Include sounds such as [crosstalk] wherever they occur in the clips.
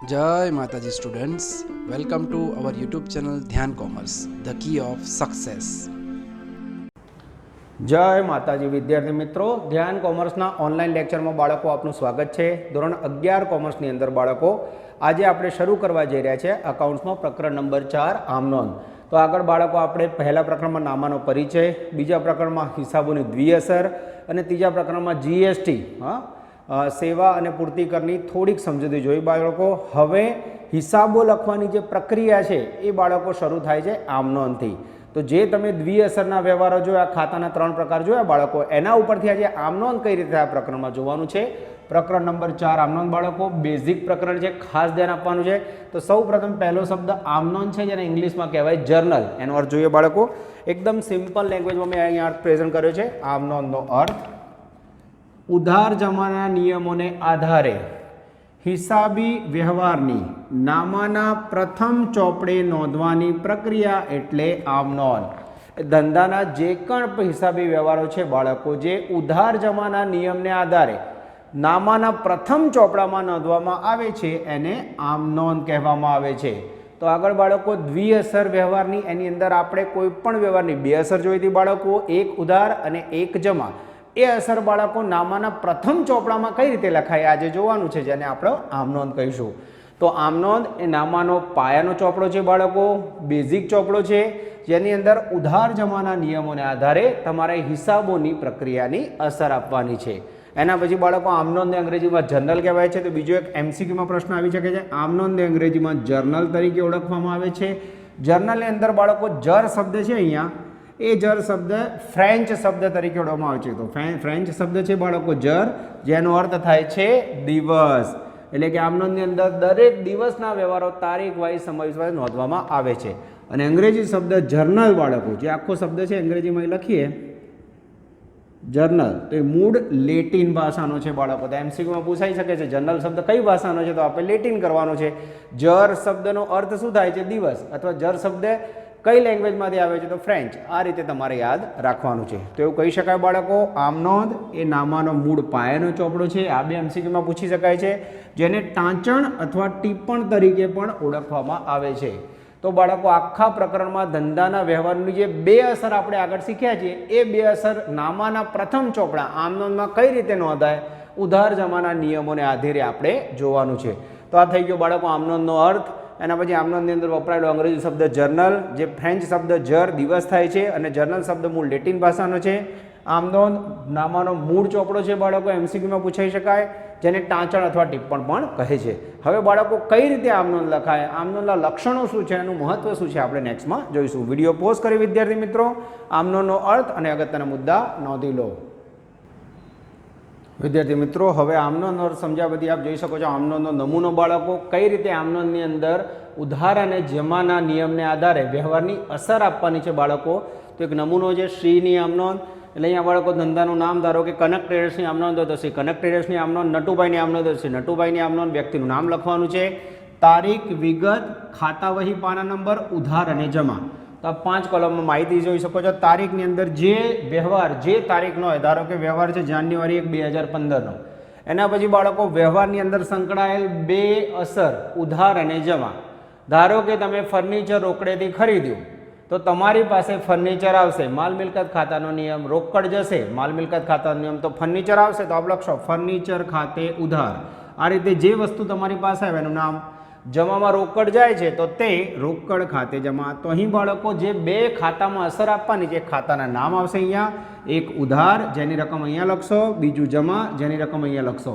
જય માતાજી students welcome to our YouTube channel Dhyan commerce the key of success જય માતાજી વિદ્યાર્થી મિત્રો ધ્યાન કોમર્સના ઓનલાઈન લેક્ચરમાં બાળકો આપનું સ્વાગત છે. ધોરણ અગિયાર કોમર્સની અંદર બાળકો, આજે આપણે શરૂ કરવા જઈ રહ્યા છે અકાઉન્ટ્સમાં પ્રકરણ નંબર ચાર આમનોન તો આગળ બાળકો, આપણે પહેલા પ્રકરણમાં નામાનો પરિચય, બીજા પ્રકરણમાં હિસાબોની દ્વિઅસર અને ત્રીજા પ્રકરણમાં જીએસટી હા. સેવા અને પૂર્તિ કરની થોડીક સમજૂતી જોઈ બાળકો. હવે હિસાબો લખવાની જે પ્રક્રિયા છે, એ બાળકો શરૂ થાય છે આમનોંધથી તો જે તમે દ્વિઅસરના વ્યવહારો જોયા, ખાતાના ત્રણ પ્રકાર જોયા બાળકો, એના ઉપરથી આજે આમનોંધ કઈ રીતે આ પ્રકરણમાં જોવાનું છે? પ્રકરણ નંબર ચાર આમનોંધ બાળકો, બેઝિક પ્રકરણ છે, ખાસ ધ્યાન આપવાનું છે. તો સૌ પ્રથમ પહેલો શબ્દ આમનોન છે, જેને ઇંગ્લિશમાં કહેવાય જર્નલ. એનો અર્થ જોઈએ બાળકો. એકદમ સિમ્પલ લેંગ્વેજમાં મેં અહીંયા અર્થ પ્રેઝન્ટ કર્યો છે. આમનોનનો અર્થ ઉધાર જમાના નિયમોને આધારે હિસાબી વ્યવહારની નામાના પ્રથમ ચોપડે નોંધવાની પ્રક્રિયા એટલે આમ નોંધ ધંધાના જે પણ હિસાબી વ્યવહારો છે, બાળકો, જે ઉધાર જમાના નિયમને આધારે નામાના પ્રથમ ચોપડામાં નોંધવામાં આવે છે, એને આમ નોંધ કહેવામાં આવે છે. તો આગળ બાળકો, દ્વિઅસર વ્યવહારની એની અંદર આપણે કોઈ પણ વ્યવહારની બે અસર જોઈતી બાળકો, એક ઉધાર અને એક જમા. એ અસર બાળકો નામાના પ્રથમ ચોપડામાં કઈ રીતે લખાય? આજે જોવાનું છે, જેને આપણે આમનોંધ કહીશું. તો આમનોંધ એ નામાનો પાયાનો ચોપડો છે બાળકો, બેઝિક ચોપડો છે, જેની અંદર ઉધાર જમાના નિયમોને આધારે તમારે હિસાબોની પ્રક્રિયાની અસર આપવાની છે. એના પછી બાળકો આમનોંધને અંગ્રેજીમાં જર્નલ કહેવાય છે. તો બીજો એક એમસીક્યુમાં પ્રશ્ન આવી શકે છે. આમનોંધને અંગ્રેજીમાં જર્નલ તરીકે ઓળખવામાં આવે છે. જર્નલની અંદર બાળકો જર શબ્દ છે અહીંયા. એ જર શબ્દ ફ્રેન્ચ શબ્દ તરીકે ઓળખવામાં આવે છે. તો ફ્રેન્ચ શબ્દ છે બાળકો જર, જેનો અર્થ થાય છે દિવસ. એટલે કે આમનોંધની અંદર દરેક દિવસના વ્યવહારો તારીખ વાઇઝ સમય વાઇઝ નોંધવામાં આવે છે. અને અંગ્રેજી શબ્દ જર્નલ બાળકો, જે આખો શબ્દ છે અંગ્રેજીમાં લખીએ. જર્નલ. તો એ મૂળ લેટિન ભાષાનો છે બાળકો. તો એમસીક્યુમાં પૂછાઈ શકે છે જર્નલ શબ્દ કઈ ભાષાનો છે? તો આપણે લેટિન કરવાનો છે. જર શબ્દનો અર્થ શું થાય છે? દિવસ. અથવા જર શબ્દ કઈ લેંગ્વેજમાંથી આવે છે તો ફ્રેન્ચ આ રીતે તમારે યાદ રાખવાનું છે. તો એવું કહી શકાય બાળકો આમનોદ એ નામાનો મૂળ પાયાનો ચોપડો છે. આ બે એમસીક્યુમાં પૂછી શકાય છે. જેને ટાંચણ અથવા ટીપણ તરીકે પણ ઓળખવામાં આવે છે. તો બાળકો, આખા પ્રકરણમાં ધંધાના વ્યવહારની જે બે અસર આપણે આગળ શીખ્યા છીએ, એ બે અસર નામાના પ્રથમ ચોપડા આમનોંધમાં કઈ રીતે નોંધાય, ઉધાર જમાના નિયમોને આધારે આપણે જોવાનું છે. તો આ થઈ ગયો બાળકો આમનોંધનો અર્થ. એના પછી આમનોંધની અંદર વપરાયેલો અંગ્રેજી શબ્દ જર્નલ, જે ફ્રેન્ચ શબ્દ જર દિવસ થાય છે અને જર્નલ શબ્દ મૂળ લેટિન ભાષાનો છે. આમનોંધ નામાનો મૂળ ચોપડો છે બાળકો, એમસીક્યુમાં પૂછાઈ શકાય, જેને ટાંચણ અથવા ટિપ્પણ પણ કહે છે. હવે બાળકો કઈ રીતે આમનોંધ લખાય? આમનોંધના લક્ષણો શું છે? એનું મહત્વ શું છે? આપણે નેક્સ્ટમાં જોઈશું. વીડિયો પોઝ કરી, વિદ્યાર્થી મિત્રો. આમનોંધનો અર્થ અને અગત્યના મુદ્દા નોંધી લો. વિદ્યાર્થી મિત્રો, હવે આમનો અર્થ સમજ્યા પછી આપ જોઈ શકો છો આમનોનો નમૂનો બાળકો કઈ રીતે આમનોંધની અંદર ઉધાર અને જમાના નિયમને આધારે વ્યવહારની અસર આપવાની છે બાળકો? તો એક નમૂનો છે શ્રીની આમનોન એટલે અહીંયા બાળકો ધંધાનું નામ ધારો કે કનક ટ્રેડર્સની આમનોન તો શ્રી કનક ટ્રેડર્સની આમનોન નટુભાઈની આમનોન તો નટુભાઈની આમનોન વ્યક્તિનું નામ લખવાનું છે. તારીખ, વિગત ખાતા વહી પાના નંબર, ઉધાર અને જમા. તો આ પાંચ કોલમમાં માહિતી જોઈ શકો છો. તારીખની અંદર જે વ્યવહાર, જે તારીખનો હોય, ધારો કે વ્યવહાર છે જાન્યુઆરી એક બે હજાર પંદરનો. એના પછી બાળકો વ્યવહારની અંદર સંકળાયેલ બે અસર, ઉધાર અને જમા. ધારો કે તમે ફર્નિચર રોકડેથી ખરીદ્યું, તો તમારી પાસે ફર્નિચર આવશે. માલ મિલકત ખાતાનો નિયમ, રોકડ જશે. માલ મિલકત ખાતાનો નિયમ, તો ફર્નિચર આવશે. તો આપ લખશો, ફર્નિચર ખાતે ઉધાર. આ રીતે જે વસ્તુ તમારી પાસે આવે, એનું નામ જમામાં રોકડ જાય છે, તો તે રોકડ ખાતે જમા. તો અહીં બાળકો જે બે ખાતામાં અસર આપવાની છે ખાતાના નામ આવશે અહીંયા, એક ઉધાર, જેની રકમ અહીંયા લખશો, બીજું જમા, જેની રકમ અહીંયા લખશો.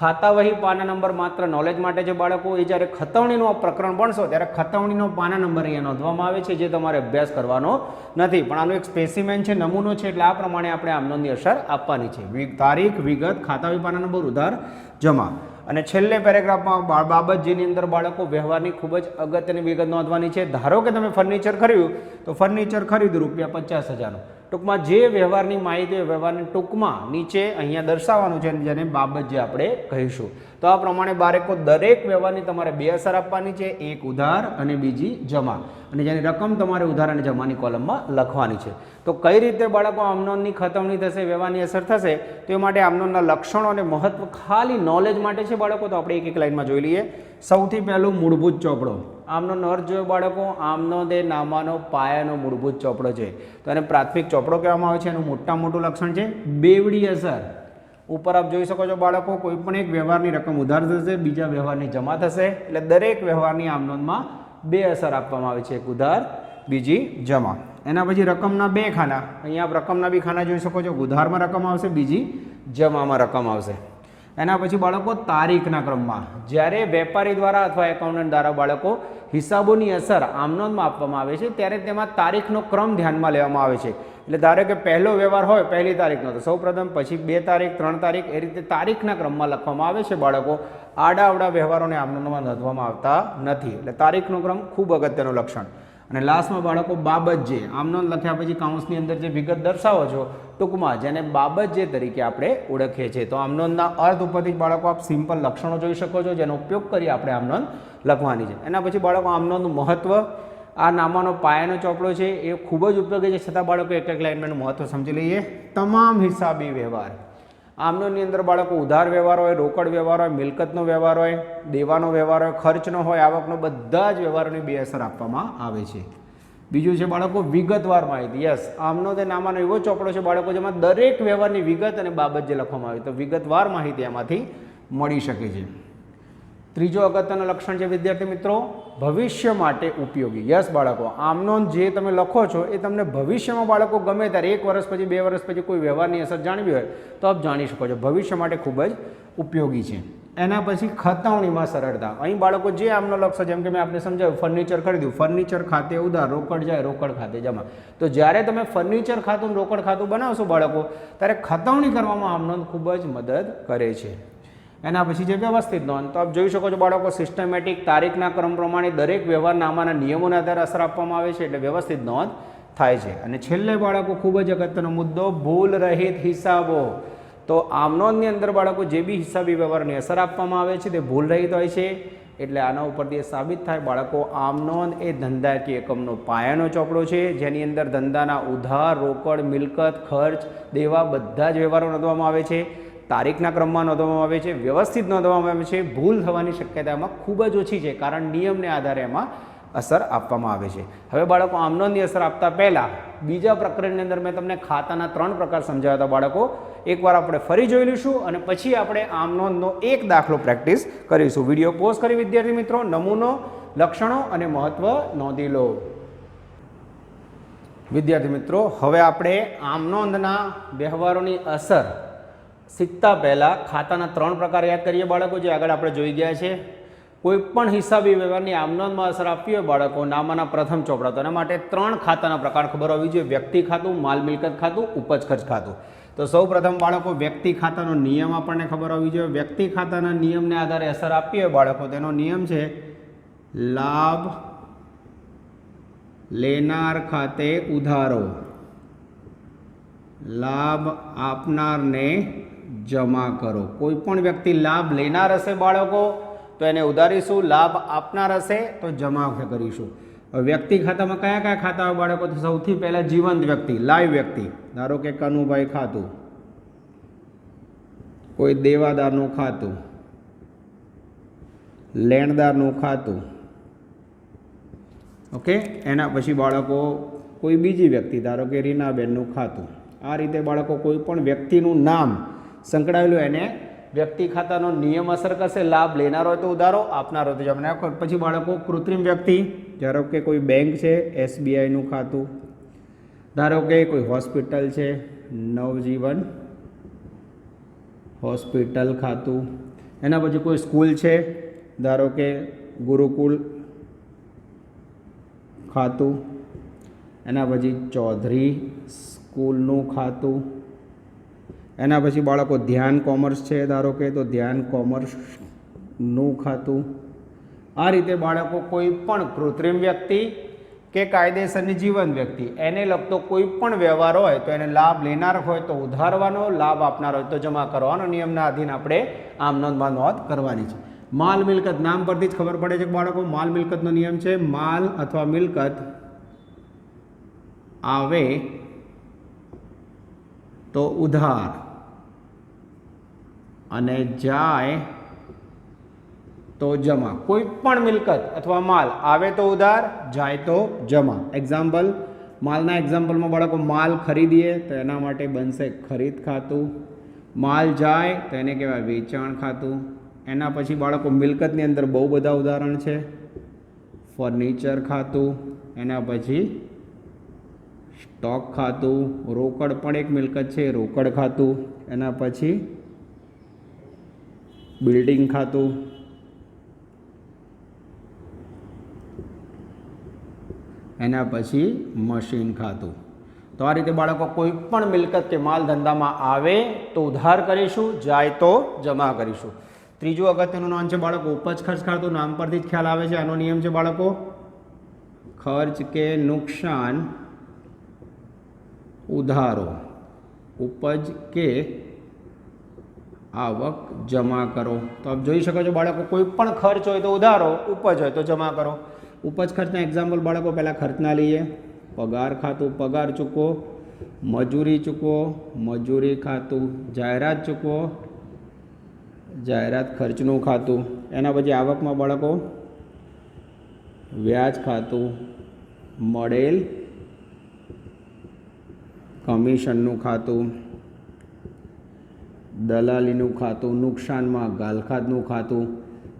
ખાતા વહી પાના નંબર માત્ર નોલેજ માટે છે બાળકો, એ જ્યારે ખતવણીનું પ્રકરણ ભણશો ત્યારે ખતવણીનો પાના નંબર અહીંયા નોંધવામાં આવે છે, જે તમારે અભ્યાસ કરવાનો નથી. પણ આનો એક સ્પેસિમેન છે, નમૂનો છે, એટલે આ પ્રમાણે આપણે આમનોની અસર આપવાની છે. તારીખ, વિગત, ખાતા વહી પાના નંબર, ઉધાર, જમા. અને છેલ્લે પેરેગ્રાફમાં બાબત જેની અંદર બાળકો વ્યવહારની ખૂબ જ અગત્યની વિગત નોંધવાની છે. ધારો કે તમે ફર્નિચર ખરીદ્યું, તો ફર્નિચર ખરીદ્યું રૂપિયા પચાસ હજારનું. ટૂંકમાં જે વ્યવહારની માહિતી હોય વ્યવહારની ટૂંકમાં નીચે અહીંયા દર્શાવવાનું છે, જેને બાબત જે આપણે કહીશું. તો આ પ્રમાણે બાળકો દરેક વ્યવહારની તમારે બે અસર આપવાની છે, એક ઉધાર અને બીજી જમા. અને જેની રકમ તમારે ઉધાર અને જમાની કોલમમાં લખવાની છે. તો કઈ રીતે બાળકો આમનોનની ખતમણી થશે, વ્યવહારની અસર થશે, તો એ માટે આમનોનના લક્ષણો અને મહત્વ ખાલી નોલેજ માટે છે બાળકો. તો આપણે એક એક લાઈનમાં જોઈ લઈએ. સૌથી પહેલું મૂળભૂત ચોપડો. આમનો નર જોયો બાળકો, આમનો દે નામાનો પાયાનો મૂળભૂત ચોપડો છે. તો એને પ્રાથમિક ચોપડો કહેવામાં આવે છે, એનું મોટા મોટું લક્ષણ છે, બેવડી અસર. ઉપર આપ જોઈ શકો છો બાળકો, કોઈ પણ એક વ્યવહારની રકમ ઉધાર થશે, બીજા વ્યવહારની જમા થશે, એટલે દરેક વ્યવહારની આમનોંધમાં બે અસર આપવામાં આવે છે, એક ઉધાર, બીજી જમા. એના પછી રકમના બે ખાના, અહીંયા આપ રકમના બી ખાના જોઈ શકો છો, ઉધારમાં રકમ આવશે, બીજી જમામાં રકમ આવશે. એના પછી બાળકો તારીખના ક્રમમાં, જ્યારે વેપારી દ્વારા અથવા એકાઉન્ટન્ટ દ્વારા બાળકો હિસાબોની અસર આમનોંધમાં આપવામાં આવે છે. ત્યારે તેમાં તારીખનો ક્રમ ધ્યાનમાં લેવામાં આવે છે. એટલે ધારો કે પહેલો વ્યવહાર હોય, પહેલી તારીખનો, તો સૌ પ્રથમ પછી બે તારીખ, ત્રણ તારીખ, એ રીતે તારીખના ક્રમમાં લખવામાં આવે છે બાળકો. આડા અવડા વ્યવહારોને આમનોંધમાં નોંધવામાં આવતા નથી. એટલે તારીખનો ક્રમ ખૂબ અગત્યનું લક્ષણ. અને લાસ્ટમાં બાળકો બાબત જે આમનોંધ લખ્યા પછી કાઉન્સની અંદર જે વિગત દર્શાવો છો ટૂંકમાં જેને બાબત જે તરીકે આપણે ઓળખીએ છીએ. તો આમનોંધના અર્થ ઉપરથી બાળકો આપ સિમ્પલ લક્ષણો જોઈ શકો છો, જેનો ઉપયોગ કરી આપણે આમનોંધ લખવાની છે. એના પછી બાળકો આમનોંધનું મહત્વ, આ નામાનો પાયાનો ચોપડો છે, એ ખૂબ જ ઉપયોગી છે. છતાં બાળકો એક એક લાઈનમાં એનું મહત્વ સમજી લઈએ. તમામ હિસાબી વ્યવહાર. આમનોની અંદર બાળકો ઉધાર વ્યવહાર હોય, રોકડ વ્યવહાર હોય, મિલકતનો વ્યવહાર હોય, દેવાનો વ્યવહાર હોય, ખર્ચનો હોય, આવકનો, બધા જ વ્યવહારોની બે અસર આપવામાં આવે છે. બીજું છે બાળકો વિગતવાર માહિતી. યસ આમનો તે નામાનો એવો ચોપડો છે બાળકો, જેમાં દરેક વ્યવહારની વિગત અને બાબત જે લખવામાં આવી, તો વિગતવાર માહિતી એમાંથી મળી શકે છે. ત્રીજો અગત્યનું લક્ષણ છે, વિદ્યાર્થી મિત્રો, ભવિષ્ય માટે ઉપયોગી. યસ બાળકો, આમનો જે તમે લખો છો, એ તમને ભવિષ્યમાં બાળકો ગમે ત્યારે, એક વર્ષ પછી, બે વર્ષ પછી કોઈ વ્યવહારની અસર જાણવી હોય, તો આપ જાણી શકો છો. ભવિષ્ય માટે ખૂબ જ ઉપયોગી છે. એના પછી ખતવણીમાં સરળતા અહીં બાળકો જે આમનો લક્ષ્ય જેમ કે મેં આપને સમજાવ્યું ફર્નિચર ખરીદ્યું. ફર્નિચર ખાતે ઉધાર, રોકડ જાય, રોકડ ખાતે જમા. તો જ્યારે તમે ફર્નિચર ખાતું રોકડ ખાતું બનાવશો બાળકો, ત્યારે ખતવણી કરવામાં આમનો ખૂબ જ મદદ કરે છે. એના પછી જે વ્યવસ્થિત નોંધ. તો આપ જોઈ શકો છો બાળકો સિસ્ટમેટિક તારીખના ક્રમ પ્રમાણે દરેક વ્યવહારના આમાંના નિયમોના આધારે અસર આપવામાં આવે છે, એટલે વ્યવસ્થિત નોંધ થાય છે. અને છેલ્લે બાળકો, ખૂબ જ અગત્યનો મુદ્દો, ભૂલ રહિત હિસાબો. તો આમનોંધની અંદર બાળકો જે બી હિસાબી વ્યવહારની અસર આપવામાં આવે છે તે ભૂલ રહિત હોય છે. એટલે આના ઉપરથી એ સાબિત થાય બાળકો આમનોંધ એ ધંધાકીય એકમનો પાયાનો ચોપડો છે. જેની અંદર ધંધાના ઉધાર, રોકડ, મિલકત, ખર્ચ, દેવા બધા જ વ્યવહારો નોંધવામાં આવે છે. તારીખના ક્રમમાં નોંધવામાં આવે છે. વ્યવસ્થિત નોંધવામાં આવે છે. ભૂલ થવાની શક્યતા એમાં ખૂબ જ ઓછી છે. કારણ નિયમને આધારે એમાં અસર આપવામાં આવે છે. હવે બાળકો આમનોંધની અસર આપતા પહેલાં બીજા પ્રકરણની અંદર મેં તમને ખાતાના ત્રણ પ્રકાર સમજાવ્યા હતા બાળકો. એકવાર આપણે ફરી જોઈ લઈશું અને પછી આપણે આમનોંધનો એક દાખલો પ્રેક્ટિસ કરીશું. વીડિયો પોઝ કરી વિદ્યાર્થી મિત્રો, નમૂનો, લક્ષણો અને મહત્વ નોંધી લો. વિદ્યાર્થી મિત્રો, હવે આપણે આમનોંધના વ્યવહારોની અસર. શીખતા પહેલાં ખાતાના ત્રણ પ્રકાર યાદ કરીએ બાળકો, જે આગળ આપણે જોઈ ગયા છે. કોઈ પણ હિસાબી વ્યવહારની આમનોંધમાં અસર આપવી હોય બાળકો, નામાના પ્રથમ ચોપડા. તો એના માટે ત્રણ ખાતાના પ્રકાર ખબર હોવી જોઈએ. વ્યક્તિ ખાતું, માલ મિલકત ખાતું, ઉપજ ખર્ચ ખાતું. તો સૌ પ્રથમ બાળકો વ્યક્તિ ખાતાનો નિયમ આપણને ખબર હોવી જોઈએ. વ્યક્તિ ખાતાના નિયમને આધારે અસર આપવી હોય બાળકો, તેનો નિયમ છે, લાભ લેનાર ખાતે ઉધારો. લાભ આપનારને જમા કરો. કોઈ પણ વ્યક્તિ લાભ લેનાર હશે બાળકો તો એને ઉધારીશું લાભ આપનાર હશે તો જમા કરીશું. વ્યક્તિ ખાતામાં કયા કયા ખાતા બાળકો? તો સૌથી પહેલાં જીવંત વ્યક્તિ, લાઈવ વ્યક્તિ. ધારો કે કનુભાઈ ખાતું. કોઈ દેવાદારનું ખાતું. લેણદારનું ખાતું. ઓકે? એના પછી બાળકો કોઈ બીજી વ્યક્તિ, ધારો કે રીનાબેનનું ખાતું. આ રીતે બાળકો કોઈ પણ વ્યક્તિનું નામ સંકળાયેલું એને વ્યક્તિ ખાતાનો નિયમ અસર કરશે, લાભ લેનાર હોય તો ઉધારો આપનાર હોય તો જમના પછી બાળકો, કૃત્રિમ વ્યક્તિ, ધારો કે કોઈ બેંક છે એસબીઆઈનું ખાતું, ધારો કે કોઈ હોસ્પિટલ છે, નવજીવન હોસ્પિટલ ખાતું, એના પછી કોઈ સ્કૂલ છે, ધારો કે ગુરુકુલ ખાતું, એના પછી ચૌધરી સ્કૂલનું ખાતું એના પછી બાળકો ધ્યાન કોમર્સ છે, ધારો કે તો ધ્યાન કોમર્સનું ખાતું. આ રીતે બાળકો કોઈ પણ કૃત્રિમ વ્યક્તિ કે કાયદેસરની જીવન વ્યક્તિ, એને લગતો કોઈ પણ વ્યવહાર હોય તો એને લાભ લેનાર હોય તો ઉધારવાનો, લાભ આપનાર હોય તો જમા કરવાનો. નિયમના આધીન આપણે આમ નોંધમાં નોંધ કરવાની છે. માલ મિલકત નામ પરથી જ ખબર પડે છે કે બાળકો, માલ મિલકતનો નિયમ છે, માલ અથવા મિલકત આવે તો ઉધાર. અને જાય તો જમા. કોઈ પણ મિલકત અથવા માલ આવે તો ઉધાર, જાય તો જમા. એક્ઝામ્પલ માલના એક્ઝામ્પલમાં બાળકો માલ ખરીદીએ તો એના માટે બનશે ખરીદ ખાતું. માલ જાય તો એને કહેવાય વેચાણ ખાતું. એના પછી બાળકો મિલકતની અંદર બહુ બધા ઉદાહરણ છે. ફર્નિચર ખાતું, એના પછી સ્ટોક ખાતું. રોકડ પણ એક મિલકત છે, રોકડ ખાતું. એના પછી બિલ્ડિંગ ખાતું. એના પછી મશીન ખાતું. તો આ રીતે બાળકો કોઈ પણ મિલકત કે માલ ધંધામાં આવે તો ઉધાર કરીશું, જાય તો જમા કરીશું. ત્રીજું અગત્યનું નામ છે બાળકો, ઉપજ ખર્ચ ખાતું. નામ પરથી જ ખ્યાલ આવે છે, આનો નિયમ છે બાળકો. ખર્ચ કે નુકસાન ઉધારો. ઉપજ કે આવક જમા કરો. તો આપ જોઈ શકો છો બાળકો, કોઈ પણ ખર્ચ હોય તો ઉધારો, ઉપજ હોય તો જમા કરો. ઉપજ ખર્ચના એક્ઝામ્પલ બાળકો, પહેલાં ખર્ચના લઈએ. પગાર ખાતું, પગાર ચૂકવો. મજૂરી ચૂકવો, મજૂરી ખાતું. જાહેરાત ચૂકવો. જાહેરાત ખર્ચનું ખાતું. એના પછી આવકમાં બાળકો, વ્યાજ ખાતું. મળેલ કમિશનનું ખાતું. દલાલીનું ખાતું, નુકસાનમાં ગાલખાતનું ખાતું.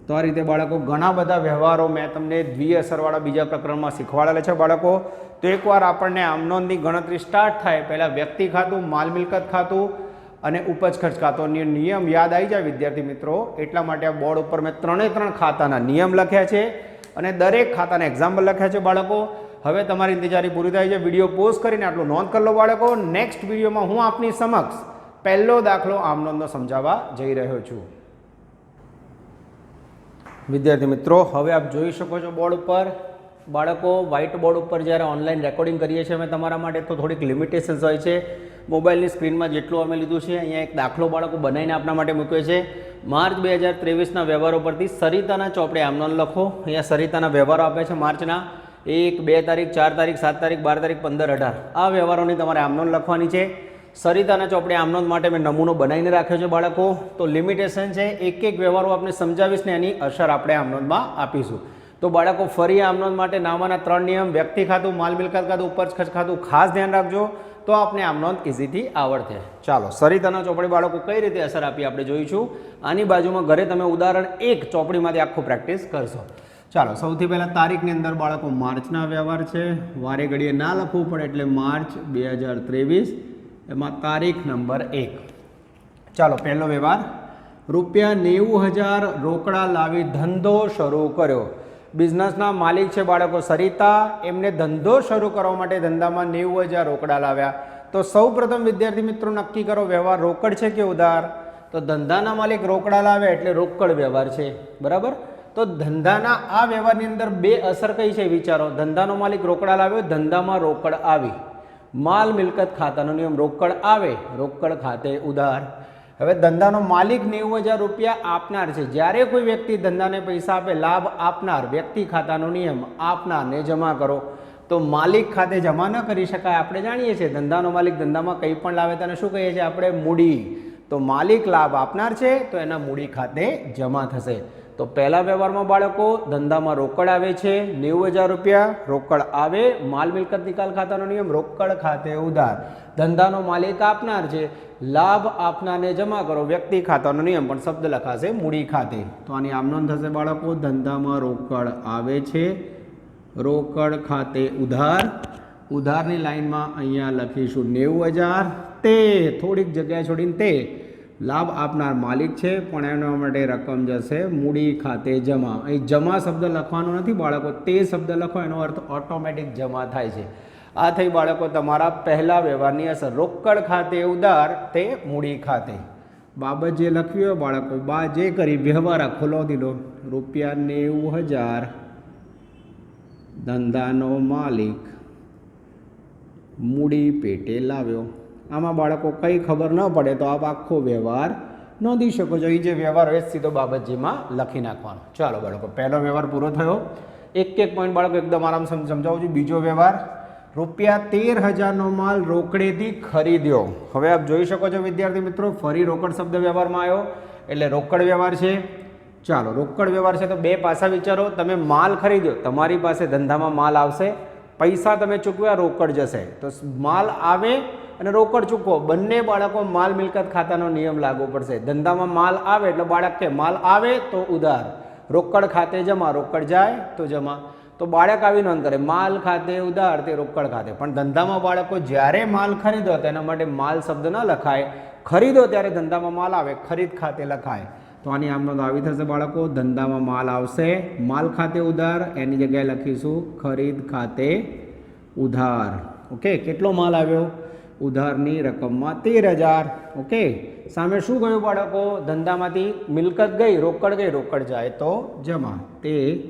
તો આ રીતે બાળકો ઘણા બધા વ્યવહારો મેં તમને દ્વિઅસરવાળા બીજા પ્રકરણમાં શીખવાડેલા છે બાળકો. તો એકવાર આપણને આમનોંધની ગણતરી સ્ટાર્ટ થાય, પહેલાં વ્યક્તિ ખાતું, માલ મિલકત ખાતું અને ઉપજ ખર્ચ ખાતોની નિયમ યાદ આવી જાય વિદ્યાર્થી મિત્રો, એટલા માટે આ બોર્ડ ઉપર મેં ત્રણે ત્રણ ખાતાના નિયમ લખ્યા છે અને દરેક ખાતાના એક્ઝામ્પલ લખ્યા છે બાળકો. હવે તમારી ઇંતજારી પૂરી થાય છે, વીડિયો પોઝ કરીને આટલું નોંધ કરી લો બાળકો. નેક્સ્ટ વિડીયોમાં હું આપની સમક્ષ પહેલો દાખલો આમ નોંધનો સમજાવવા જઈ રહ્યો છું. વિદ્યાર્થી મિત્રો, હવે આપ જોઈ શકો છો બોર્ડ ઉપર. બાળકો વ્હાઇટ બોર્ડ ઉપર જ્યારે ઓનલાઈન રેકોર્ડિંગ કરીએ છીએ અમે તમારા માટે, તો થોડીક લિમિટેશન્સ હોય છે. મોબાઈલની સ્ક્રીનમાં જેટલું અમે લીધું છે, અહીંયા એક દાખલો બાળકો બનાવીને આપણા માટે મૂક્યો છે. માર્ચ બે હજાર ત્રેવીસના વ્યવહારો પરથી સરિતાના ચોપડે આમનોન લખો. અહીંયા સરિતાના વ્યવહારો આપે છે માર્ચના. એક, બે તારીખ, ચાર તારીખ, સાત તારીખ, બાર તારીખ, પંદર, અઢાર. આ વ્યવહારોની તમારે આમનોન લખવાની છે. સરિતાના ચોપડે આમનોંધ માટે મેં નમૂનો બનાવીને રાખ્યો છે બાળકો. તો લિમિટેશન છે એક એક વ્યવહારો આપણે સમજાવીશ ને એની અસર આપણે આમનોંધમાં આપીશું. તો બાળકો, ફરી આમનોંધ માટે નામાના ત્રણ નિયમ, વ્યક્તિ ખાતું, માલ મિલકત ખાતું ઉપજ ખર્ચ ખાતું, ખાસ ધ્યાન રાખજો. તો આપને આમનોંધ ઇઝીથી આવડશે. ચાલો સરિતાના ચોપડી બાળકો કઈ રીતે અસર આપી આપણે જોઈશું? આની બાજુમાં ઘરે તમે ઉદાહરણ એક ચોપડીમાંથી આખું પ્રેક્ટિસ કરશો. ચાલો, સૌથી પહેલાં તારીખની અંદર બાળકો, માર્ચના વ્યવહાર છે. વારે ઘડીએ ના લખવું પડે એટલે માર્ચ બે હજાર ત્રેવીસ. એમાં તારીખ નંબર એક. ચાલો, પહેલો વ્યવહાર. રૂપિયા નેવું હજાર રોકડા લાવી ધંધો શરૂ કર્યો. બિઝનેસના માલિક છે બાળકો સરિતા. એમને ધંધો શરૂ કરવા માટે ધંધામાં નેવું હજાર રોકડા લાવ્યા. તો સૌ પ્રથમ વિદ્યાર્થી મિત્રો, નક્કી કરો વ્યવહાર રોકડ છે કે ઉધાર? તો ધંધાના માલિક રોકડા લાવે એટલે રોકડ વ્યવહાર છે. બરાબર? તો ધંધાના આ વ્યવહારની અંદર બે અસર કઈ છે વિચારો. ધંધાનો માલિક રોકડા લાવ્યો, ધંધામાં રોકડ આવી. માલ મિલકત ખાતાનો નિયમ. રોકડ આવે, રોકડ ખાતે ઉધાર. હવે ધંધાનો માલિક નેવું હજાર રૂપિયા આપનાર છે. જ્યારે કોઈ વ્યક્તિ ધંધાને પૈસા આપે, લાભ આપનાર વ્યક્તિ ખાતાનો નિયમ આપનારને જમા કરો. તો માલિક ખાતે જમા ન કરી શકાય. આપણે જાણીએ છીએ ધંધાનો માલિક ધંધામાં કંઈ પણ લાવે તેને શું કહીએ છીએ આપણે? મૂડી. તો માલિક લાભ આપનાર છે, તો એના મૂડી ખાતે જમા થશે. તો પહેલા વ્યવહારમાં બાળકો ધંધામાં રોકડ આવે છે, નેવું હજાર રૂપિયા રોકડ આવે, માલ મિલકત નિકાલ ખાતાનો નિયમ, રોકડ ખાતે ઉધાર. ધંધાનો માલિક આપનાર છે, લાભ આપનારને જમા કરો, વ્યક્તિ ખાતાનો નિયમ, પણ શબ્દ લખાશે મૂડી ખાતે. તો આની આમનોંધ થશે બાળકો, ધંધામાં રોકડ આવે છે, રોકડ ખાતે ઉધાર. ઉધારની લાઇનમાં અહીંયા લખીશું, નેવું હજાર તે, થોડીક જગ્યાએ છોડીને તે. લાભ આપનાર માલિક છે, પણ એના માટે રકમ જશે. મૂડી ખાતે જમા. અહીં જમા શબ્દ લખવાનો નથી, બાળકો, તે શબ્દ લખો, એનો અર્થ ઓટોમેટિક જમા થાય છે. આ થઈ બાળકો, તમારા પહેલા વ્યવહારની અસર. રોકડ ખાતે ઉધાર, તે મૂડી ખાતે. બાબત જે લખ્યું હોય બાળકો, બા જે કરી, વ્યવહાર ખુલ્લો દીધો. રૂપિયા નેવું હજાર ધંધાનો માલિક. મૂડી પેટે લાવ્યો. આમાં બાળકો કંઈ ખબર ન પડે તો આપ આખો વ્યવહાર નોંધી શકો છો. એ જે વ્યવહાર હોય સીધો બાબતજીમાં લખી નાખવાનો. ચાલો બાળકો, પહેલો વ્યવહાર પૂરો થયો. એક એક પોઈન્ટ બાળકો એકદમ આરામ સમ- સમજાવું છું. બીજો વ્યવહાર, રૂપિયા તેર હજારનો માલ રોકડેથી ખરીદ્યો. હવે આપ જોઈ શકો છો વિદ્યાર્થી મિત્રો, ફરી રોકડ શબ્દ વ્યવહારમાં આવ્યો. એટલે રોકડ વ્યવહાર છે. ચાલો, રોકડ વ્યવહાર છે તો બે પાસા વિચારો. તમે માલ ખરીદ્યો, તમારી પાસે ધંધામાં માલ આવશે. પૈસા તમે ચૂકવ્યા, રોકડ જશે. તો માલ આવે અને રોકડ ચૂકવો. બંને બાળકો માલ મિલકત ખાતાનો નિયમ લાગુ પડશે. ધંધામાં માલ આવે એટલે બાળક કે માલ આવે તો ઉધાર. રોકડ ખાતે જમા, રોકડ જાય તો જમા. તો બાળક આવી નોંધ કરે માલ ખાતે ઉધાર તે રોકડ ખાતે. પણ ધંધામાં બાળકો જ્યારે માલ ખરીદો તેના માટે માલ શબ્દ ન લખાય. ખરીદો ત્યારે ધંધામાં માલ આવે, ખરીદ ખાતે લખાય. તો આની આમ નોંધ આવી થશે બાળકો. ધંધામાં માલ આવશે, માલ ખાતે ઉધાર, એની જગ્યાએ લખીશું ખરીદ ખાતે ઉધાર. ઓકે, કેટલો માલ આવ્યો? ઉધારની રકમમાં તેર હજાર. ઓકે? સામે શું ગયું બાળકો? ધંધામાંથી મિલકત ગઈ, રોકડ ગઈ, રોકડ જાય તો જમા. તે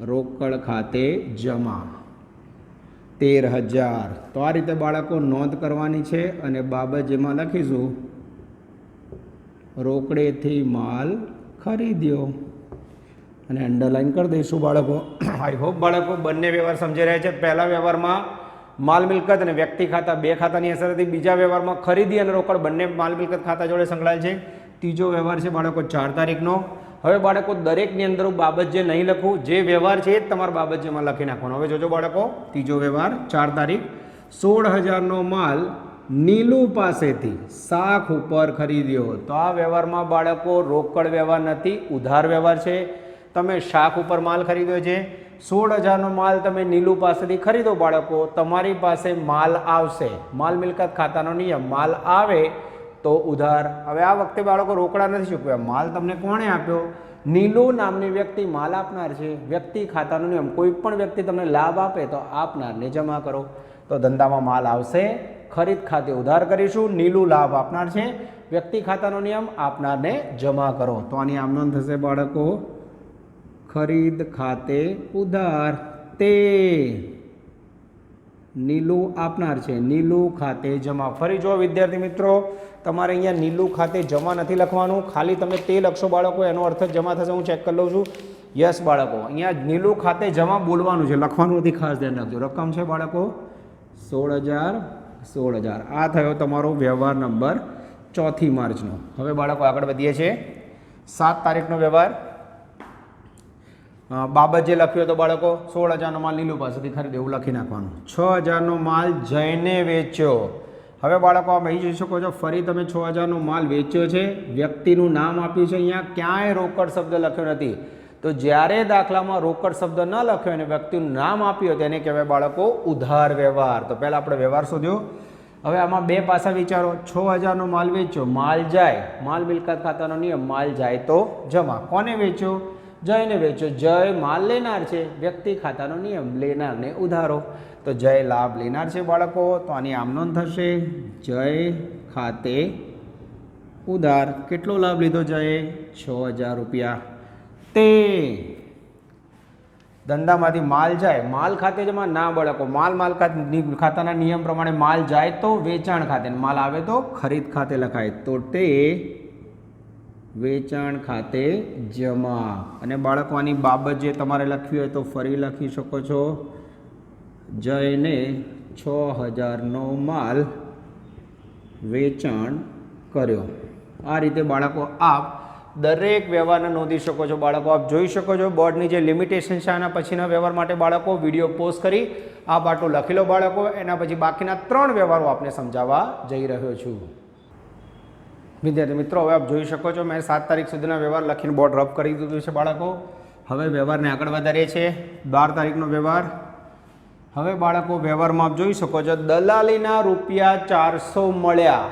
રોકડ ખાતે જમા. તેર હજાર. તો આ રીતે બાળકો નોંધ કરવાની છે અને બાબત જેમાં લખીશું. રોકડેથી માલ ખરીદ્યો. અને અંડરલાઈન કરી દઈશું બાળકો. [coughs] આઈ હોપ બાળકો બંને વ્યવહાર સમજી રહ્યા છે. પહેલા વ્યવહારમાં માલ મિલકત અને વ્યક્તિ ખાતા બે ખાતાની અસર હતી બીજા વ્યવહારમાં ખરીદી અને રોકડ બંને માલ મિલકત ખાતા જોડે સંકળાયેલ છે. ત્રીજો વ્યવહાર છે બાળકો ચાર તારીખનો. હવે બાળકો દરેકની અંદર હું બાબત જે નહીં લખું, જે વ્યવહાર છે એ જ તમારા બાબત જેમાં લખી નાખવાનો. હવે જોજો બાળકો, ત્રીજો વ્યવહાર, ચાર તારીખ. સોળ હજારનો માલ નીલુ પાસેથી શાખ ઉપર ખરીદ્યો તો આ વ્યવહારમાં બાળકો રોકડ વ્યવહાર નથી, ઉધાર વ્યવહાર છે. તમે શાખ ઉપર માલ ખરીદ્યો છે. સોળ હજારનો માલ તમે નીલુ પાસેથી ખરીદો બાળકો, તમારી પાસે માલ આવશે. માલ મિલકત ખાતાનો નિયમ, માલ આવે તો ઉધાર. હવે આ વખતે બાળકો રોકડા નથી ચૂકવ્યા. માલ તમને કોણે આપ્યો? નીલુ નામની વ્યક્તિ માલ આપનાર છે. વ્યક્તિ ખાતાનો નિયમ. કોઈ પણ વ્યક્તિ તમને લાભ આપે તો આપનારને જમા કરો. તો ધંધામાં માલ આવશે. ખરીદ ખાતે ઉધાર કરીશું. નીલુ લાભ આપનાર છે. વ્યક્તિ ખાતાનો નિયમ, આપનારને જમા કરો. તો આની આમ નોંધ થશે બાળકો. ખરીદ ખાતે ઉધાર તે. નીલું આપનાર છે. નીલું ખાતે જમા. ફરી જો વિદ્યાર્થી મિત્રો, તમારે અહીંયા નીલું ખાતે જમા નથી લખવાનું. ખાલી તમે તે લખશો બાળકો, એનો અર્થ જમા થશે. હું ચેક કરી લઉં છું. યસ બાળકો, અહીંયા નીલું ખાતે જમા બોલવાનું છે. લખવાનું નથી, ખાસ ધ્યાન રાખજો. રકમ છે બાળકો? સોળ હજાર સોળ હજાર આ થયો તમારો વ્યવહાર નંબર ચોથી માર્ચનો. હવે બાળકો આગળ વધીએ છીએ. સાત તારીખનો વ્યવહાર. બાબત જે લખ્યો તો બાળકો સોળ હજારનો માલ નીલુ પાસેથી ખરીદે એવું લખી નાખવાનું. છ હજારનો માલ જઈને વેચ્યો. હવે બાળકો આપ અહીં જોઈ શકો છો, ફરી તમે છ હજારનો માલ વેચ્યો છે. વ્યક્તિનું નામ આપ્યું છે અહીંયા. ક્યાંય રોકડ શબ્દ લખ્યો નથી. તો જ્યારે દાખલામાં રોકડ શબ્દ ન લખ્યો અને વ્યક્તિનું નામ આપ્યું તેને કહેવાય બાળકો ઉધાર વ્યવહાર. તો પહેલાં આપણે વ્યવહાર શોધ્યો. હવે આમાં બે પાસા વિચારો. છ હજારનો માલ વેચ્યો, માલ જાય. માલ મિલકત ખાતાનો નિયમ, માલ જાય તો જમા. કોને વેચ્યો? જયને વેચ્યો જય માલ લેનાર છે. વ્યક્તિ ખાતાનો નિયમ. લેનારને ઉધારો. તો જય લાભ લેનાર છે બાળકો. તો આની આમ થશે. જય ખાતે ઉધાર. કેટલો લાભ લીધો જયે? છ હજાર રૂપિયા. તે ધંધામાંથી માલ જાય. માલ ખાતે જમા ના બાળકો. માલ માલ ખાત- ખાતાના નિયમ પ્રમાણે માલ જાય તો વેચાણ ખાતે. માલ આવે તો ખરીદ ખાતે લખાય. તો તે વેચાણ ખાતે જમા. અને બાળકો બાબત જે તમારે લખવી હોય તો ફરી લખી શકો છો. જયને છ હજારનો માલ વેચાણ કર્યો. આ રીતે બાળકો આપ દરેક વ્યવહારને નોંધી શકો છો. બાળકો આપ જોઈ શકો છો, બોર્ડની જે લિમિટેશન છે, આના પછીના વ્યવહાર માટે બાળકો વીડિયો પોસ્ટ કરી આ પાટું લખી લો બાળકો. એના પછી બાકીના ત્રણ વ્યવહારો આપને સમજાવવા જઈ રહ્યો છું. વિદ્યાર્થી મિત્રો, હવે આપ જોઈ શકો છો, મેં સાત તારીખ સુધીના વ્યવહાર લખીને બોર્ડ રફ કરી દીધું છે બાળકો. હવે વ્યવહારને આગળ વધારીએ છીએ. બાર તારીખનો વ્યવહાર. હવે બાળકો, વ્યવહારમાં આપ જોઈ શકો છો, દલાલીના રૂપિયા ચારસો મળ્યા.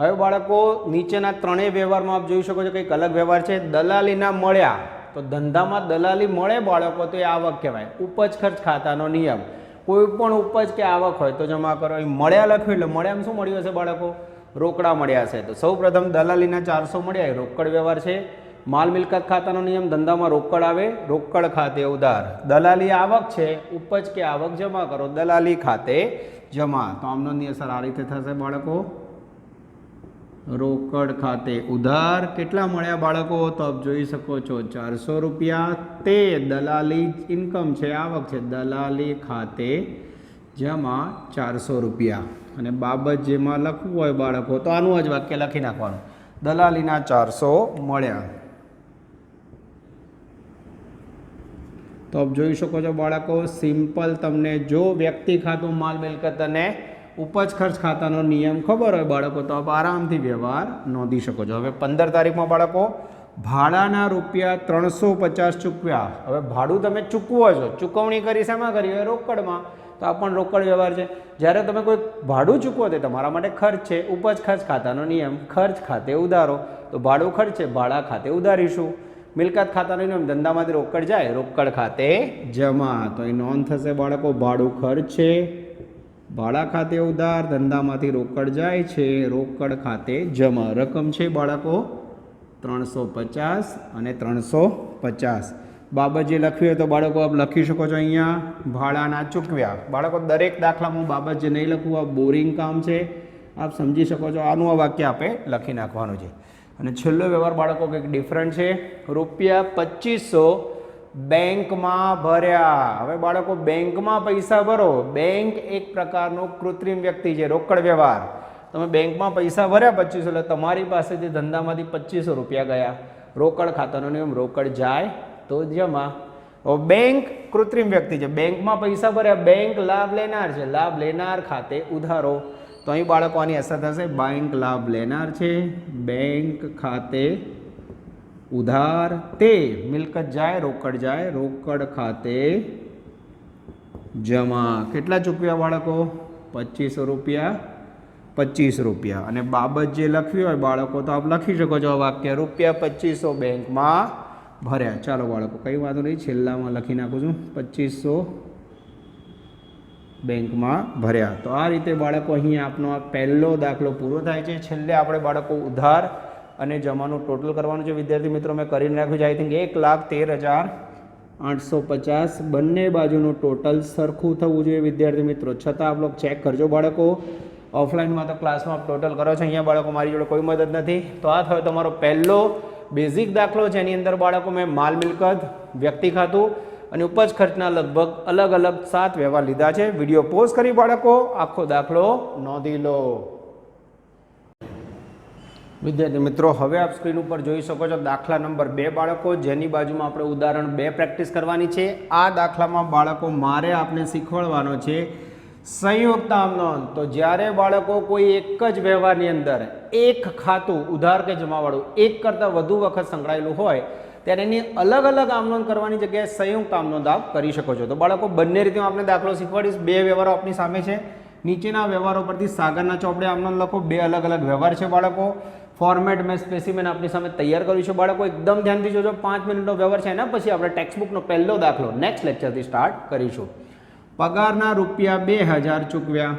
હવે બાળકો, નીચેના ત્રણેય વ્યવહારમાં આપ જોઈ શકો છો, કંઈક અલગ વ્યવહાર છે. દલાલીના મળ્યા. તો ધંધામાં દલાલી મળે બાળકો, તો એ આવક કહેવાય. ઉપજ ખર્ચ ખાતાનો નિયમ. કોઈ પણ ઉપજ કે આવક હોય, તો જમા કરો. એ મળ્યા લખ્યું એટલે મળ્યામાં શું મળ્યું હશે બાળકો? રોકડા મળ્યા છે. તો સૌ પ્રથમ દલાલીના ચારસો મળ્યા. રોકડ વ્યવહાર છે. માલ મિલકત ખાતાનો નિયમ, ધંધામાં રોકડ આવે, રોકડ ખાતે ઉધાર. દલાલી આવક છે, ઉપજ કે આવક જમા કરો. દલાલી ખાતે જમા. તો આમનો ની અસર આ રીતે થશે બાળકો. રોકડ ખાતે ઉધાર કેટલા મળ્યા બાળકો? તો આપ જોઈ શકો છો, ચારસો રૂપિયા તે દલાલી ઇન્કમ છે, આવક છે. દલાલી ખાતે જેમાં ચારસો રૂપિયા. અને બાબત જેમાં લખવું હોય બાળકો, તો આનું જ વાક્ય લખી નાખવાનું. દલાલીના ચારસો મળ્યા. તો આપ જોઈ શકો છો બાળકો, સિમ્પલ તમને જો વ્યક્તિ ખાતું માલ મિલકત અને ઉપજ ખર્ચ ખાતાનો નિયમ ખબર હોય બાળકો, તો આપ આરામથી વ્યવહાર નોંધી શકો છો. હવે પંદર તારીખમાં બાળકો, ભાડાના રૂપિયા ત્રણસો પચાસ ચૂકવ્યા. હવે ભાડું તમે ચૂકવો છો. ચૂકવણી કરી શેમાં કરી? હોય રોકડમાં. તો આ પણ રોકડ વ્યવહાર છે. જ્યારે તમે કોઈ ભાડું ચૂકવો તે તમારા માટે ખર્ચ છે. ઉપજ ખર્ચ ખાતાનો નિયમ, ખર્ચ ખાતે ઉધારો. તો ભાડું ખર્ચ છે, ભાડા ખાતે ઉધારીશું. મિલકત ખાતાનો નિયમ, ધંધામાંથી રોકડ જાય, રોકડ ખાતે જમા. તો એ નોંધ થશે બાળકો, ભાડું ખર્ચ છે. ભાડા ખાતે ઉધાર, ધંધામાંથી રોકડ જાય છે. રોકડ ખાતે જમા. રકમ છે બાળકો, ત્રણસો પચાસ અને ત્રણસો પચાસ. બાબત જે લખવી હોય તો બાળકો આપ લખી શકો છો અહીંયા. ભાડાના ચૂકવ્યા. બાળકો, દરેક દાખલામાં બાબત જે નહીં લખવું, આ બોરિંગ કામ છે. આપ સમજી શકો છો, આનું આ વાક્ય આપણે લખી નાખવાનું છે. અને છેલ્લો વ્યવહાર બાળકો કંઈક ડિફરન્ટ છે. રૂપિયા પચીસો બેંકમાં ભર્યા. હવે બાળકો, બેંકમાં પૈસા ભરો. બેંક એક પ્રકારનો કૃત્રિમ વ્યક્તિ છે, રોકડ વ્યવહાર. તમે બેંકમાં પૈસા ભર્યા પચીસો, એટલે તમારી પાસેથી ધંધામાંથી પચીસો રૂપિયા ગયા. રોકડ ખાતાનો નિયમ, રોકડ જાય તો જમા. બેંક કૃત્રિમ વ્યક્તિ છે. બેંકમાં પૈસા ભર્યા બેંક લાભ લેનાર છે. લાભ લેનાર ખાતે ઉધારો. તો અહીં બાળકો આની અસર થશે. બેંક લાભ લેનાર છે. બેંક ખાતે ઉધાર તે. મિલકત જાય, રોકડ જાય. રોકડ ખાતે જમા. કેટલા ચૂકવ્યા બાળકો? પચીસો રૂપિયા. પચીસ રૂપિયા. અને બાબત જે લખવી હોય, બાળકો તો આપ લખી શકો છો વાક્ય. રૂપિયા પચીસો બેંકમાં ભર્યા. ચાલો બાળકો, કંઈ વાંધો નહીં. છેલ્લામાં લખી નાખું છું. પચીસો બેંકમાં ભર્યા. તો આ રીતે બાળકો અહીં આપનો આ પહેલો દાખલો પૂરો થાય છે. છેલ્લે આપણે બાળકો ઉધાર અને જમાનું ટોટલ કરવાનું છે. વિદ્યાર્થી મિત્રો, મેં કરીને રાખ્યું છે. આઈ થિંક એક લાખ તેર હજાર આઠસો પચાસ. બંને બાજુનું ટોટલ સરખું થવું જોઈએ વિદ્યાર્થી મિત્રો. છતાં આપ ચેક કરજો બાળકો. ઓફલાઈનમાં તો ક્લાસમાં ટોટલ કરો છો. અહીંયા બાળકો મારી જોડે કોઈ મદદ નથી. તો આ થયો તમારો પહેલો બેઝિક દાખલો એની અંદર બાળકો મેં માલ મિલકત, વ્યક્તિ ખાતું અને ઉપજ ખર્ચના લગભગ અલગ અલગ સાત વ્યવહાર લીધા છે. વીડિયો પોઝ કરી બાળકો, આખો દાખલો નોંધી લો. વિદ્યાર્થી મિત્રો, હવે આપ સ્ક્રીન ઉપર જોઈ શકો છો દાખલા નંબર બે બાળકો, જેની બાજુમાં આપણે ઉદાહરણ બે પ્રેક્ટિસ કરવાની છે. આ દાખલામાં બાળકો મારે આપને શીખવાડવાનો છે સંયુક્ત આમ નોંધ. તો જ્યારે બાળકો કોઈ એક જ વ્યવહારની અંદર એક ખાતું ઉધાર કે જમાવાળું એક કરતાં વધુ વખત સંકળાયેલું હોય, ત્યારે એની અલગ અલગ આમનોંધ કરવાની જગ્યાએ સંયુક્ત આમનોંધ આપ કરી શકો છો. તો બાળકો બંને રીતે હું આપને દાખલો શીખવાડીશ. બે વ્યવહારો આપની સામે છે. નીચેના વ્યવહારો પરથી સાગરના ચોપડે આમનોંધ લખો. બે અલગ અલગ વ્યવહાર છે બાળકો. ફોર્મેટ મેં સ્પેસિમેન આપની સામે તૈયાર કર્યું છે. બાળકો, એકદમ ધ્યાનથી જોજો. પાંચ મિનિટનો વ્યવહાર છે. એના પછી આપણે ટેક્સ્ટબુકનો પહેલો દાખલો નેક્સ્ટ લેક્ચરથી સ્ટાર્ટ કરીશું. પગારના રૂપિયા બે હજાર ચૂકવ્યા,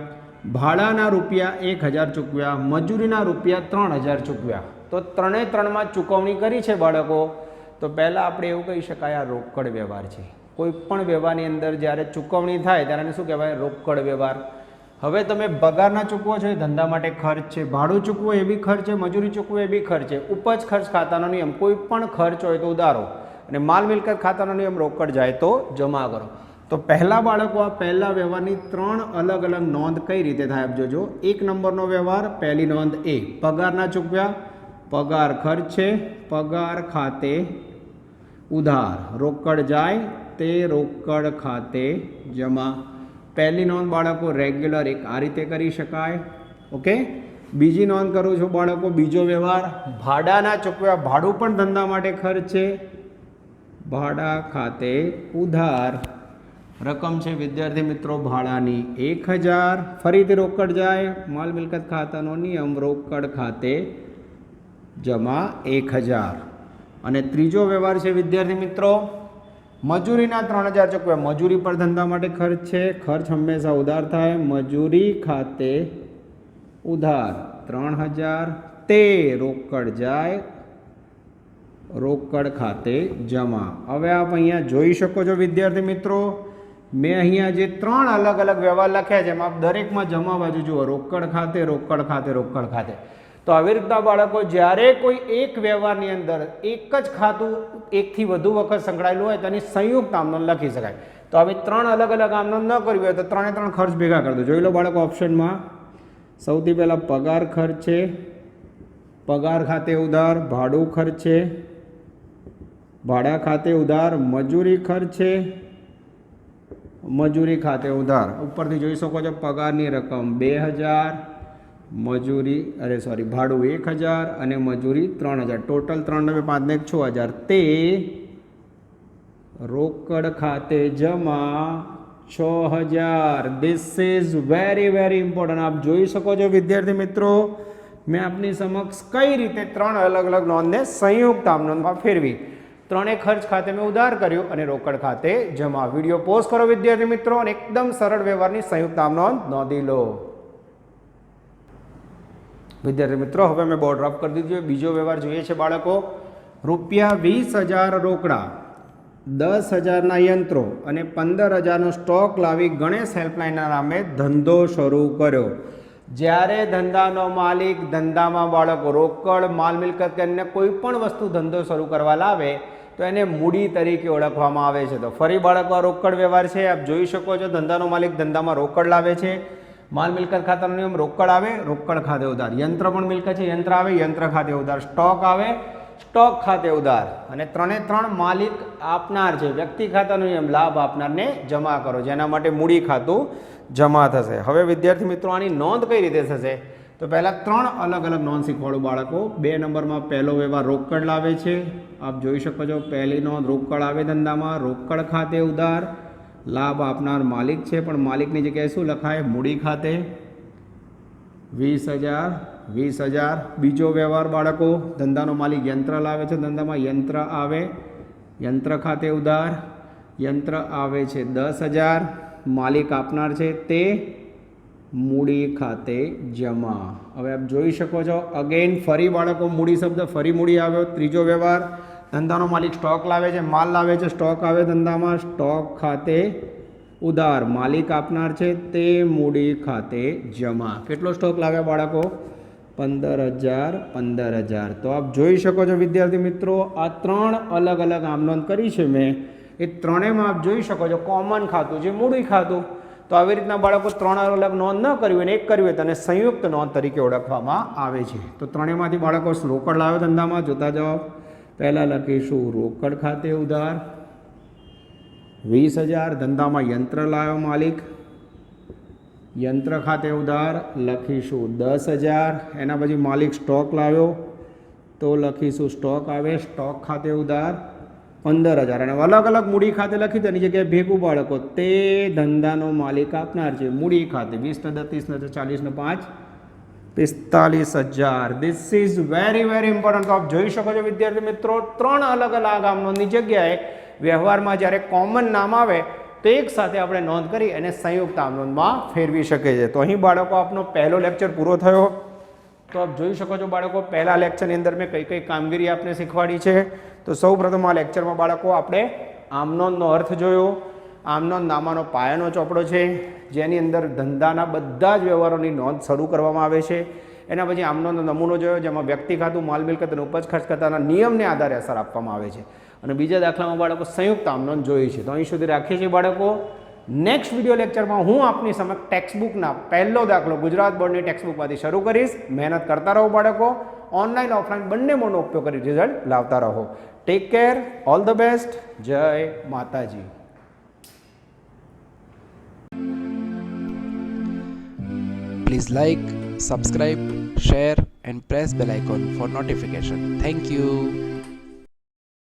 ભાડાના રૂપિયા એક હજાર ચૂકવ્યા, મજૂરીના રૂપિયા ત્રણ હજાર ચૂકવ્યા. તો ત્રણે ત્રણમાં ચૂકવણી કરી છે બાળકો? તો પહેલાં આપણે એવું કહી શકાય, આ રોકડ વ્યવહાર છે. કોઈ પણ વ્યવહારની અંદર જ્યારે ચૂકવણી થાય ત્યારે શું કહેવાય? રોકડ વ્યવહાર. હવે તમે પગારના ચૂકવો છો એ ધંધા માટે ખર્ચ છે, ભાડું ચૂકવો એ બી ખર્ચ છે, મજૂરી ચૂકવો એ બી ખર્ચ છે. ઉપજ ખર્ચ ખાતાનો નિયમ, કોઈ પણ ખર્ચ હોય તો ઉધારો અને માલ મિલકત ખાતાનો નિયમ રોકડ જાય તો જમા કરો. તો પહેલા બાળકો આ પહેલા વ્યવહારની ત્રણ અલગ અલગ નોંધ કઈ રીતે થાય આપ જોજો. એક નંબરનો વ્યવહાર, પહેલી નોંધ એ. પગારના ચૂકવ્યા. પગાર ખર્ચ છે પગાર ખાતે ઉધાર. રોકડ જાય, તે રોકડ ખાતે જમા. પહેલી નોંધ બાળકો રેગ્યુલર એક આ રીતે કરી શકાય. ઓકે? બીજી નોંધ કરું છું બાળકો, બીજો વ્યવહાર. ભાડાના ચૂકવ્યા, ભાડું પણ ધંધા માટે ખર્ચ. છે ભાડા ખાતે ઉધાર. રકમ છે વિદ્યાર્થી મિત્રો ભાડાની એક હજાર. ફરીથી રોકડ જાય. માલ મિલકત ખાતાનો નિયમ રોકડ ખાતે જમા એક હજાર. અને ત્રીજો વ્યવહાર છે વિદ્યાર્થી મિત્રો, મજૂરીના ત્રણ હજાર ચૂકવ્યા મજૂરી પર ધંધા માટે ખર્ચ છે. ખર્ચ હંમેશા ઉધાર થાય. મજૂરી ખાતે ઉધાર ત્રણ હજાર. તે રોકડ જાય. રોકડ ખાતે જમા. હવે આપ અહીંયા જોઈ શકો છો વિદ્યાર્થી મિત્રો મેં અહીંયા જે ત્રણ અલગ અલગ વ્યવહાર લખ્યા છે, એમાં દરેકમાં જમા બાજુ જુઓ, રોકડ ખાતે રોકડ ખાતે રોકડ ખાતે. તો આવી રીતના બાળકો જ્યારે કોઈ એક વ્યવહારની અંદર એક જ ખાતું એકથી વધુ વખત સંકળાયેલું હોય, તેની સંયુક્ત આમદન લખી શકાય. તો આવી ત્રણ અલગ અલગ આમદન ન કરવી હોય, તો ત્રણે ત્રણ ખર્ચ ભેગા કરી દો. જોઈ લો બાળકો ઓપ્શનમાં, સૌથી પહેલાં પગાર ખર્ચ છે પગાર ખાતે ઉધાર, ભાડું ખર્ચ છે ભાડા ખાતે ઉધાર, મજૂરી ખર્ચ છે મજૂરી ખાતે ઉધાર. ઉપરથી જોઈ શકો છો પગારની રકમ બે હજાર, મજૂરી, અરે સોરી ભાડું એક હજાર અને મજૂરી ત્રણ હજાર. ટોટલ ત્રણ નવે પાંચ ને એક છ હજાર. તે રોકડ ખાતે જમા છ હજાર. This is very very important આપ જોઈ શકો છો વિદ્યાર્થી મિત્રો, મેં આપની સમક્ષ કઈ રીતે ત્રણ અલગ અલગ નોંધને સંયુક્ત આમ નોંધમાં ફેરવી. ત્રણેય ખર્ચ ખાતે મેં ઉધાર કર્યું અને રોકડ ખાતે જમા. વીડિયો પોઝ કરો, વિદ્યાર્થી મિત્રો, અને એકદમ સરળ વ્યવહારની સંયુક્ત આમ નોંધ લો. વિદ્યાર્થી મિત્રો, હવે મેં બોર્ડ ડ્રોપ કરી દીધું બીજો વ્યવહાર જોઈએ છે બાળકો. રૂપિયા વીસ હજાર રોકડા, દસ હજારના યંત્રો અને પંદર હજારનો સ્ટોક લાવી ગણેશ હેલ્પલાઇનના નામે ધંધો શરૂ કર્યો. જ્યારે ધંધાનો માલિક ધંધામાં બાળકો રોકડ, માલ મિલકત કરીને કોઈ પણ વસ્તુ ધંધો શરૂ કરવા લાવે તો એને મૂડી તરીકે ઓળખવામાં આવે છે. તો ફરી બાળકો આ રોકડ વ્યવહાર છે. આપ જોઈ શકો છો, ધંધાનો માલિક ધંધામાં રોકડ લાવે છે. માલ મિલકત ખાતાનો નિયમ, રોકડ આવે, રોકડ ખાતે ઉધાર. યંત્ર પણ મિલકત છે, યંત્ર આવે, યંત્ર ખાતે ઉધાર. સ્ટોક આવે, સ્ટોક ખાતે ઉધાર. અને ત્રણે ત્રણ માલિક આપનાર છે. વ્યક્તિ ખાતાનો નિયમ, લાભ આપનારને જમા કરો. જેના માટે મૂડી ખાતું જમા થશે. હવે વિદ્યાર્થી મિત્રો, આની નોંધ કઈ રીતે થશે? તો પહેલાં ત્રણ અલગ અલગ નોન શીખવાડું બાળકો. બે નંબરમાં પહેલો વ્યવહાર રોકડ લાવે છે. આપ જોઈ શકો છો, પહેલી નોંધ રોકડ આવે ધંધામાં રોકડ ખાતે ઉધાર. લાભ આપનાર માલિક છે, પણ માલિકની જગ્યાએ શું લખાય? મૂડી ખાતે. વીસ હજાર વીસ હજાર. બીજો વ્યવહાર બાળકો, ધંધાનો માલિક યંત્ર લાવે છે, ધંધામાં યંત્ર આવે. યંત્ર ખાતે ઉધાર. યંત્ર આવે છે, દસ હજાર. માલિક આપનાર છે તે મૂડી ખાતે જમા. હવે આપ જોઈ શકો છો અગેન ફરી બાળકો મૂડી શબ્દ, ફરી મૂડી આવ્યો. ત્રીજો વ્યવહાર, ધંધાનો માલિક સ્ટોક લાવે છે, માલ લાવે છે, સ્ટોક આવે ધંધામાં. સ્ટોક ખાતે ઉધાર, માલિક આપનાર છે, તે મૂડી ખાતે જમા. કેટલો સ્ટોક લાવ્યા બાળકો? પંદર હજાર પંદર હજાર. તો આપ જોઈ શકો છો, વિદ્યાર્થી મિત્રો, આ ત્રણ અલગ અલગ આમનોંધ કરી છે મેં. એ ત્રણેયમાં આપ જોઈ શકો છો કોમન ખાતું, જે મૂડી ખાતું તો આવી રીતના બાળકો ત્રણ અલગ નોંધ ન કરવી હોય ને એક કરવી હોય તેને સંયુક્ત નોંધ તરીકે ઓળખવામાં આવે છે. તો ત્રણેયમાંથી બાળકો રોકડ લાવે ધંધામાં, જોતા જાઓ પહેલાં લખીશું, રોકડ ખાતે ઉધાર, વીસ હજાર, ધંધામાં યંત્ર લાવ્યો માલિક, યંત્ર ખાતે ઉધાર, લખીશું દસ હજાર, એના પછી માલિક સ્ટોક લાવ્યો, તો લખીશું સ્ટોક આવે, સ્ટોક ખાતે ઉધાર પંદર હજાર. અને અલગ અલગ મૂડી ખાતે લખી તેની જગ્યાએ ભેગું બાળકો, તે ધંધાનો માલિક આપનાર છે. મૂડી ખાતે વીસ ને ત્રીસને ને ચાલીસ ને પાંચ, પિસ્તાલીસ હજાર. This is very very important તો આપ જોઈ શકો છો, વિદ્યાર્થી મિત્રો, ત્રણ અલગ અલગ આમનોંધની જગ્યાએ વ્યવહારમાં જ્યારે કોમન નામ આવે, તો એક સાથે આપણે નોંધ કરી અને સંયુક્ત આમનોંધમાં ફેરવી શકે છે તો અહીં બાળકો, આપનો પહેલો લેક્ચર પૂરો થયો. તો આપ જોઈ શકો છો બાળકો, પહેલા લેક્ચરની અંદર મેં કઈ કઈ કામગીરી આપને શીખવાડી છે. તો સૌ પ્રથમ આ લેક્ચરમાં બાળકો આપણે આમનોંધનો અર્થ જોયો. આમનોંધ નામાનો પાયાનો ચોપડો છે, જેની અંદર ધંધાના બધા જ વ્યવહારોની નોંધ શરૂ કરવામાં આવે છે. એના પછી આમનોંધનો નમૂનો જોયો, જેમાં વ્યક્તિ ખાતું, માલ, મિલકત અને ઉપજ ખર્ચ કરતાના નિયમને આધારે અસર આપવામાં આવે છે. અને બીજા દાખલામાં બાળકો સંયુક્ત આમનોંધ જોઈ છે. તો અહીં સુધી રાખીએ છીએ બાળકો. નેક્સ્ટ વીડિયો લેક્ચરમાં હું આપની સમક્ષ ટેક્સ્ટબુકના પહેલો દાખલો ગુજરાત બોર્ડની ટેક્સ્ટબુકમાંથી શરૂ કરીશ. મહેનત કરતા રહો બાળકો. ઓનલાઈન ઓફલાઈન બંને મોડનો ઉપયોગ કરી રિઝલ્ટ લાવતા રહો. Take care all the best જય માતાજી. Please like, subscribe, share and press bell icon for notification. Thank you.